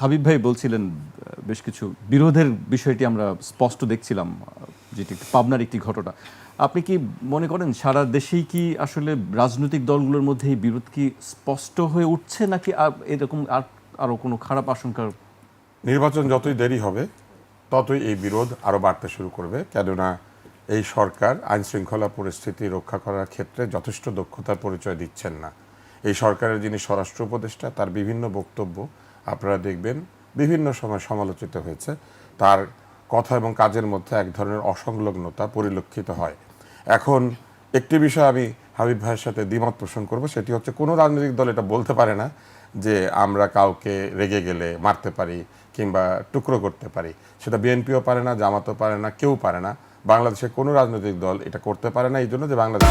হাবিব ভাই বলছিলেন বেশ কিছু বিরোধের বিষয়টি আমরা স্পষ্ট দেখছিলাম যেটি পাবনার একটি ঘটনা। আপনি কি মনে করেন সারা দেশেই কি আসলে রাজনৈতিক দলগুলোর মধ্যে এই বিরোধ কি স্পষ্ট হয়ে উঠছে, নাকি এরকম আর আরও কোনো খারাপ আশঙ্কার নির্বাচন যতই দেরি হবে, ততই এই বিরোধ আরও বাড়তে শুরু করবে। কেননা এই সরকার আইন শৃঙ্খলা পরিস্থিতি রক্ষা করার ক্ষেত্রে যথেষ্ট দক্ষতার পরিচয় দিচ্ছেন না। এই সরকারের যিনি স্বরাষ্ট্র উপদেষ্টা, তার বিভিন্ন বক্তব্য আপনারা দেখবেন বিভিন্ন সময় সমালোচিত হয়েছে। তার কথা এবং কাজের মধ্যে এক ধরনের অসংলগ্নতা পরিলক্ষিত হয়। এখন একটি বিষয় আমি হাবিব ভাইয়ের সাথে দ্বিমত পোষণ করব, সেটি হচ্ছে কোনো রাজনৈতিক দল এটা বলতে পারে না যে আমরা কাউকে রেগে গেলে মারতে পারি কিংবা টুকরো করতে পারি। সেটা বিএনপিও পারে না, জামাতও পারে না, কেউ পারে না। বাংলাদেশের কোনো রাজনৈতিক দল এটা করতে পারে না, এই জন্য যে বাংলাদেশ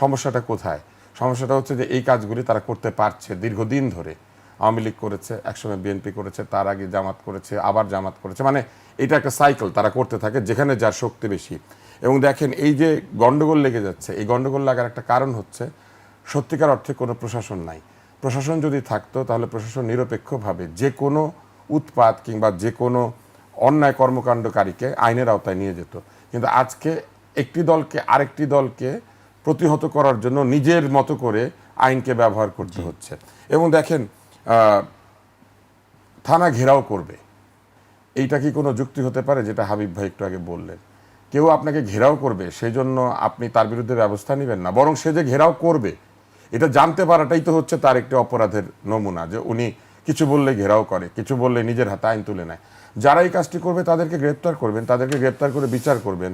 সমস্যাটা কোথায়? সমস্যাটা হচ্ছে যে এই কাজগুলি তারা করতে পারছে দীর্ঘদিন ধরে। আওয়ামী লীগ করেছে, একসময় বিএনপি করেছে, তার আগে জামাত করেছে, আবার জামাত করেছে। মানে এটা একটা সাইকেল তারা করতে থাকে যেখানে যার শক্তি বেশি। এবং দেখেন এই যে গন্ডগোল লেগে যাচ্ছে, এই গন্ডগোল লাগার একটা কারণ হচ্ছে সত্যিকার অর্থে কোনো প্রশাসন নাই। প্রশাসন যদি থাকতো তাহলে প্রশাসন নিরপেক্ষভাবে যে কোনো উৎপাত কিংবা যে কোনো অন্যায় কর্মকাণ্ডকারীকে আইনের আওতায় নিয়ে যেত। কিন্তু আজকে একটি দলকে আরেকটি দলকে প্রতিহত করার জন্য নিজের মতো করে আইনকে ব্যবহার করতে হচ্ছে। এবং দেখেন থানা ঘেরাও করবে। এইটা কি কোনো যুক্তি হতে পারে যেটা হাবিব ভাই একটু আগে বললেন? কেউ আপনাকে ঘেরাও করবে সেই জন্য আপনি তার বিরুদ্ধে ব্যবস্থা নেবেন না বরং সে যে ঘেরাও করবে এটা জানতে পারাটাই তো হচ্ছে তার একটি অপরাধের নমুনা যে উনি কিছু বললে ঘেরাও করে, কিছু বললে নিজের হাতে আইন তুলে নেয়। যারা এই কাজটি করবে তাদেরকে গ্রেপ্তার করবেন, তাদেরকে গ্রেপ্তার করে বিচার করবেন।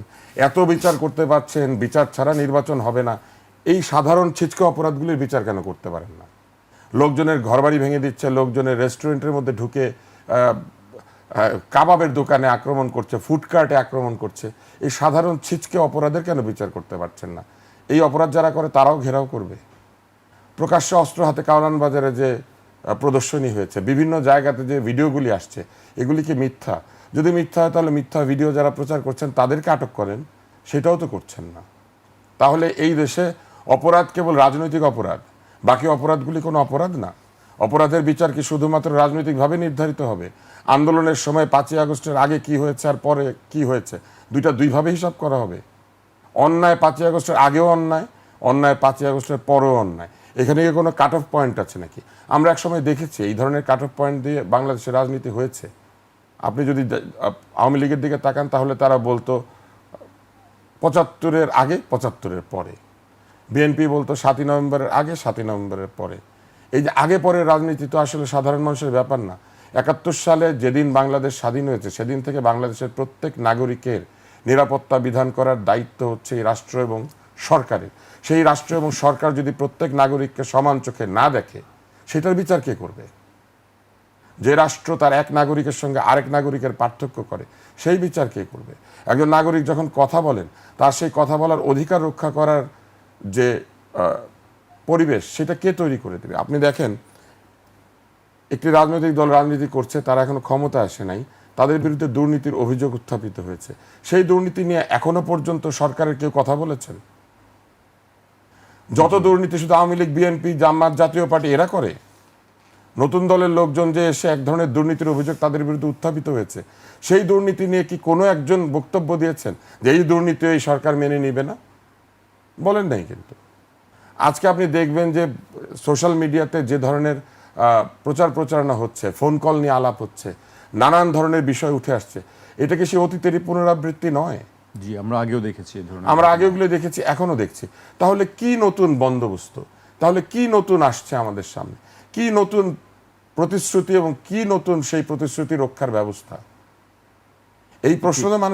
এত বিচার করতে পারছেন, বিচার ছাড়া নির্বাচন হবে না। এই সাধারণ ছিচকে অপরাধগুলির বিচার কেন করতে পারেন না? লোকজনের ঘরবাড়ি ভেঙে দিচ্ছে, লোকজনের রেস্টুরেন্টের মধ্যে ঢুকে কাবাবের দোকানে আক্রমণ করছে ফুডকার্টে আক্রমণ করছে। এই সাধারণ ছিচকে অপরাধের কেন বিচার করতে পারছেন না? এই অপরাধ যারা করে তারাও ঘেরাও করবে। প্রকাশ্যে অস্ত্র হাতে কাওরান বাজারে যে প্রদর্শনী হয়েছে। বিভিন্ন জায়গাতে যে ভিডিওগুলি আসছে, এগুলি কি মিথ্যা? যদি মিথ্যা হয় তাহলে মিথ্যা ভিডিও যারা প্রচার করছেন তাদেরকে আটক করেন, সেটাও তো করছেন না। তাহলে এই দেশে অপরাধ কেবল রাজনৈতিক অপরাধ, বাকি অপরাধগুলি কোনো অপরাধ না। অপরাধের বিচার কি শুধুমাত্র রাজনৈতিকভাবে নির্ধারিত হবে? আন্দোলনের সময় পাঁচই আগস্টের আগে কি হয়েছে আর পরে কি হয়েছে, দুইটা দুইভাবে হিসাব করা হবে। অন্যায় পাঁচই আগস্টের আগেও অন্যায় অন্যায় পাঁচই আগস্টের পরেও অন্যায়। এখানে কোনো কাট অফ পয়েন্ট আছে নাকি? আমরা একসময় দেখেছি, এই ধরনের কাট অফ পয়েন্ট দিয়ে বাংলাদেশের রাজনীতি হয়েছে। আপনি যদি আওয়ামী লীগের দিকে তাকান, তাহলে তারা বলতো, পঁচাত্তরের আগে, পঁচাত্তরের পরে। বিএনপি বলতো, সাতই নভেম্বরের আগে, সাতই নভেম্বরের পরে। এই যে আগে পরে রাজনীতি তো আসলে সাধারণ মানুষের ব্যাপার না। একাত্তর সালে যেদিন বাংলাদেশ স্বাধীন হয়েছে, সেদিন থেকে বাংলাদেশের প্রত্যেক নাগরিকের নিরাপত্তা বিধান করার দায়িত্ব হচ্ছে এই রাষ্ট্র এবং সরকারের। সেই রাষ্ট্র এবং সরকার যদি প্রত্যেক নাগরিককে সমান চোখে না দেখে, সেটার বিচার কে করবে? যে রাষ্ট্র তার এক নাগরিকের সঙ্গে আরেক নাগরিকের পার্থক্য করে, সেই বিচার কে করবে? একজন নাগরিক যখন কথা বলেন, তার সেই কথা বলার অধিকার রক্ষা করার যে পরিবেশ, সেটা কে তৈরি করে দেবে? আপনি দেখেন, একটি রাজনৈতিক দল রাজনীতি করছে, তারা এখনও ক্ষমতা আসে নাই, তাদের বিরুদ্ধে দুর্নীতির অভিযোগ উত্থাপিত হয়েছে। সেই দুর্নীতি নিয়ে এখনও পর্যন্ত সরকারের কেউ কথা বলেছেন? যত দুর্নীতি শুধু আওয়ামী লীগ, বিএনপি, জামাত জাতীয় পার্টি, এরা করে। নতুন দলের লোকজন যে এসে এক ধরনের দুর্নীতির অভিযোগ তাদের বিরুদ্ধে উত্থাপিত হয়েছে, সেই দুর্নীতি নিয়ে কি কোনো একজন বক্তব্য দিয়েছেন যে এই দুর্নীতি এই সরকার মেনে নিবে না? বলেন নাই কিন্তু। আজকে আপনি দেখবেন যে সোশ্যাল মিডিয়াতে যে ধরনের প্রচার প্রচারণা হচ্ছে, ফোন কল নিয়ে আলাপ হচ্ছে, নানান ধরনের বিষয় উঠে আসছে, এটা কি সে অতীতেরই পুনরাবৃত্তি নয়? জি আমরা আগেও দেখেছি ধরুন আমরা আগে ওগুলো দেখেছি এখনও দেখছি। তাহলে কি নতুন বন্দোবস্ত? তাহলে কি নতুন আসছে আমাদের সামনে? কি নতুন প্রতিশ্রুতি এবং কি নতুন সেই প্রতিশ্রুতি রক্ষার ব্যবস্থা? এই প্রশ্ন তো মানুষ